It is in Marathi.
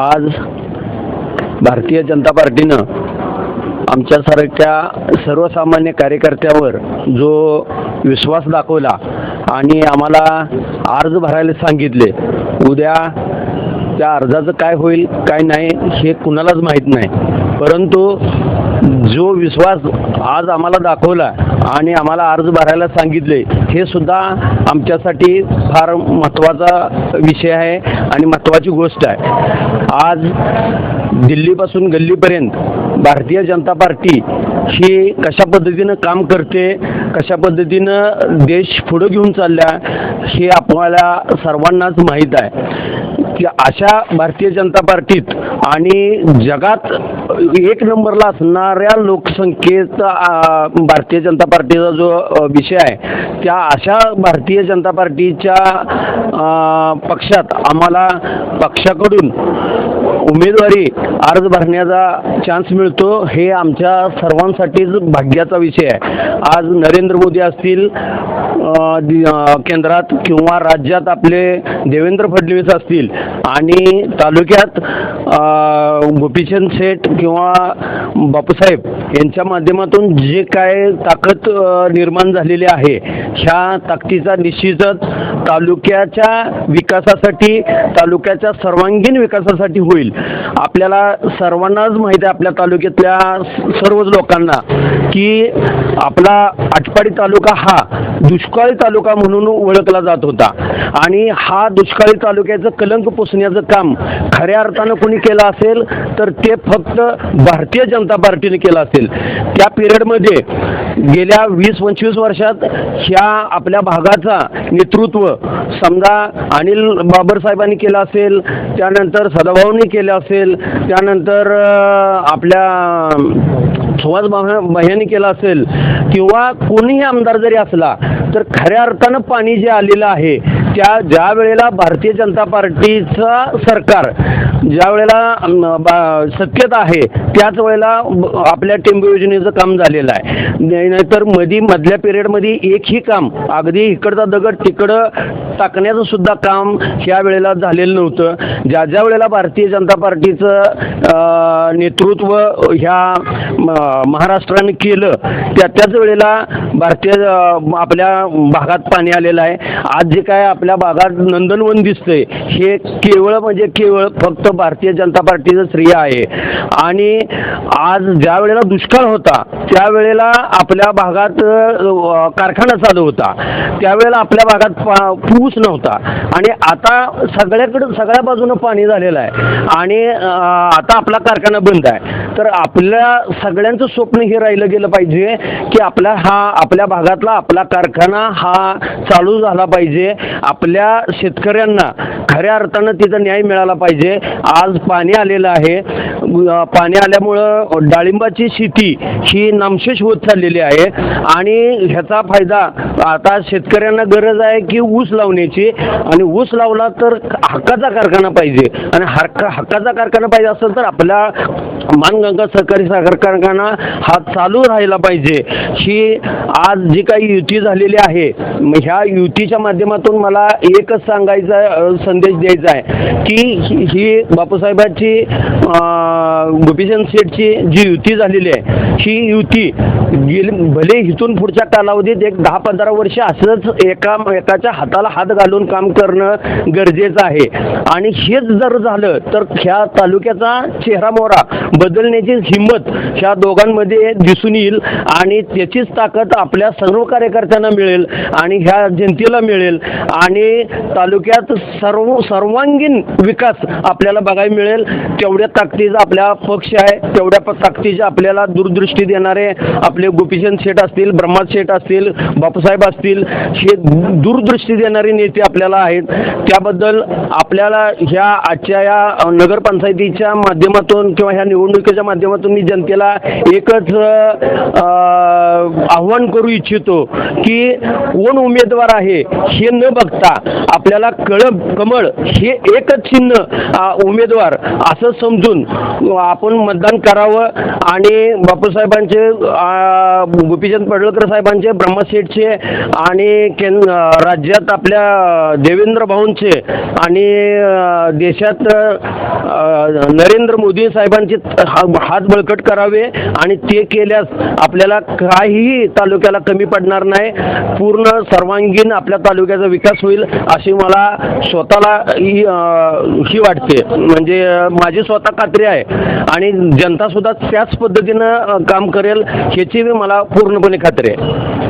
आज भारतीय जनता पार्टीनं आमच्यासारख्या सर्वसामान्य कार्यकर्त्यावर जो विश्वास दाखवला आणि आम्हाला अर्ज भरायला सांगितले उद्या त्या अर्जाचं काय होईल काय नाही हे कुणालाच माहीत नाही. परंतु जो विश्वास आज आम्हाला दाखवला आणि आम्हाला अर्ज भरायला सांगितले हे सुद्धा आमच्यासाठी फार महत्त्वाचा विषय आहे आणि महत्त्वाची गोष्ट आहे. आज दिल्लीपासून गल्लीपर्यंत भारतीय जनता पार्टी ही कशा पद्धतीनं काम करते कशा पद्धतीनं देश पुढं घेऊन चालला हे आपल्याला सर्वांनाच माहीत आहे. की अशा भारतीय जनता पार्टीत आणि जगात एक नंबरला असणाऱ्या लोकसंख्येचा भारतीय जनता पार्टीचा जो विषय आहे त्या अशा भारतीय जनता पार्टीच्या पक्षात आम्हाला पक्षाकडून उमेदवारी अर्ज भरण्याचा चान्स मिळतो हे आमच्या सर्वांसाठीच भाग्याचा विषय आहे. आज नरेंद्र मोदी असतील केंद्रात किंवा राज्यात आपले देवेंद्र फडणवीस असतील आणि तालुक्यात गोपीचंद शेठ किंवा बापूसाहेब यांच्या माध्यमातून जे काय ताकद निर्माण झालेली आहे ह्या ताकदीचा निश्चितच तालुक्याच्या विकासासाठी तालुक्याच्या सर्वांगीण विकासासाठी होईल. आपल्याला सर्वांनाच माहिती आहे आपल्या तालुक्यातल्या सर्वच लोकांना की आपला आटपाडी तालुका हा दुष्काळी तालुका म्हणून ओळखला जात होता. आणि हा दुष्काळी तालुक्याचं कलंक पुसण्याचं काम खऱ्या अर्थानं कोणी केलं असेल तर ते फक्त भारतीय जनता पार्टीने केलं असेल. त्या पिरियडमध्ये गेल्या वीस पंचवीस वर्षात ह्या आपल्या भागाचा नेतृत्व समजा अनिल बाबर साहेबांनी केलं असेल त्यानंतर सदाभाऊंनी केलं असेल त्यानंतर आपल्या सुहास भैयांनी केला असेल किंवा कोणीही आमदार जरी असला तर खऱ्या अर्थानं पाणी जे आलेलं आहे त्या ज्या वेळेला भारतीय जनता पार्टीचा सरकार ज्या वेळेला अं, बा- आहे त्याच वेळेला आपल्या टेंबू योजनेचं काम झालेलं आहे. नाही- नाहीतर मधी मधल्या पिरियडमध्ये एकही काम अगदी इकडचा दगड तिकडं टाकण्याचं सुद्धा काम ह्या वेळेला झालेलं नव्हतं. ज्या ज्या वेळेला भारतीय जनता पार्टीचं नेतृत्व ह्या म- महाराष्ट्राने केलं त्या त्याच वेळेला भारतीय आपल्या भागात पाणी आलेलं आहे. आज जे काय आपल्या भागात नंदनवन दिसतंय. हे केवळ म्हणजे केवळ फक्त भारतीय जनता पार्टीचं श्रेय आहे. आणि आज ज्या वेळेला दुष्काळ होता त्यावेळेला आपल्या भागात कारखाना चालू होता. त्यावेळेला आपल्या भागात पा पूस नव्हता. आणि आता सगळ्याकडं सगळ्या बाजूनं पाणी झालेलं आहे. आणि आता आपला कारखाना बंद आहे. तर आपल्या सगळ्यांचं स्वप्न हे राहिलं गेलं पाहिजे की आपला हा आपल्या भागातला आपला कारखाना हा चालू झाला पाहिजे. आपल्या शेतकऱ्यांना खऱ्या अर्थानं तिचा न्याय मिळाला पाहिजे. आज पाणी आलेलं आहे. पाणी आल्यामुळं डाळिंबाची शेती ही नामशेष होत चाललेली आहे. आणि ह्याचा फायदा आता शेतकऱ्यांना गरज आहे की ऊस लावण्याची. आणि ऊस लावला तर हक्काचा कारखाना पाहिजे. आणि हक्का हक्काचा कारखाना पाहिजे असेल तर आपल्या मानगंगा सहकारी साखर कारखाना हा चालू राहायला पाहिजे. ही आज जी काही युती झालेली आहे ह्या युतीच्या माध्यमातून मला एकच सांगायचा संदेश द्यायचा आहे की ही- बापूसाहेबांची गोपीचंद शेठची जी युती झालेली आहे ही युती गेली भले इथून पुढच्या कालावधीत एक दहा पंधरा वर्ष असंच एका एकाच्या हाताला हात घालून काम करणं गरजेचं आहे. आणि हेच जर झालं तर ह्या तालुक्याचा चेहरा मोहरा बदलण्याची हिंमत ह्या दोघांमध्ये दिसून येईल आणि त्याचीच ताकद आपल्या सर्व कार्यकर्त्यांना मिळेल आणि ह्या जनतेला मिळेल आणि तालुक्यात सर्व सर्वांगीण विकास आपल्याला बघायला मिळेल. तेवढ्या ताकदीचा आपला पक्ष आहे तेवढ्या ताकदीचे आपल्याला दूरदृष्टी देणारे आपले गोपीचंद शेठ असतील ब्रह्माद शेठ असतील बापूसाहेब असतील हे दूरदृष्टी देणारे नेते आपल्याला आहेत. त्याबद्दल आपल्याला ह्या आजच्या या नगरपंचायतीच्या माध्यमातून किंवा ह्या निवडणुकीच्या माध्यमातून मी जनतेला एकच आव्हान करू इच्छितो की कोण उमेदवार आहे हे न बघता आपल्याला कळ कमळ हे एकच चिन्ह उमेदवार असं समजून आपण मतदान करावं आणि बापूसाहेबांचे गोपीचंद पडळकर साहेबांचे ब्रह्मसेठचे आणि केंद राज्यात आपल्या देवेंद्र भाऊंचे आणि देशात नरेंद्र मोदी साहेबांचे हा- हात बळकट करावे आणि ते केल्यास आपल्याला काहीही तालुक्याला कमी पडणार नाही. पूर्ण सर्वांगीण आपल्या तालुक्याचा विकास होईल अशी मला स्वतःला ही वाटते. म्हणजे माझी स्वतः खात्री आहे. आणि जनता सुद्धा त्याच पद्धतीनं काम करेल ह्याची मला पूर्णपणे खात्री आहे.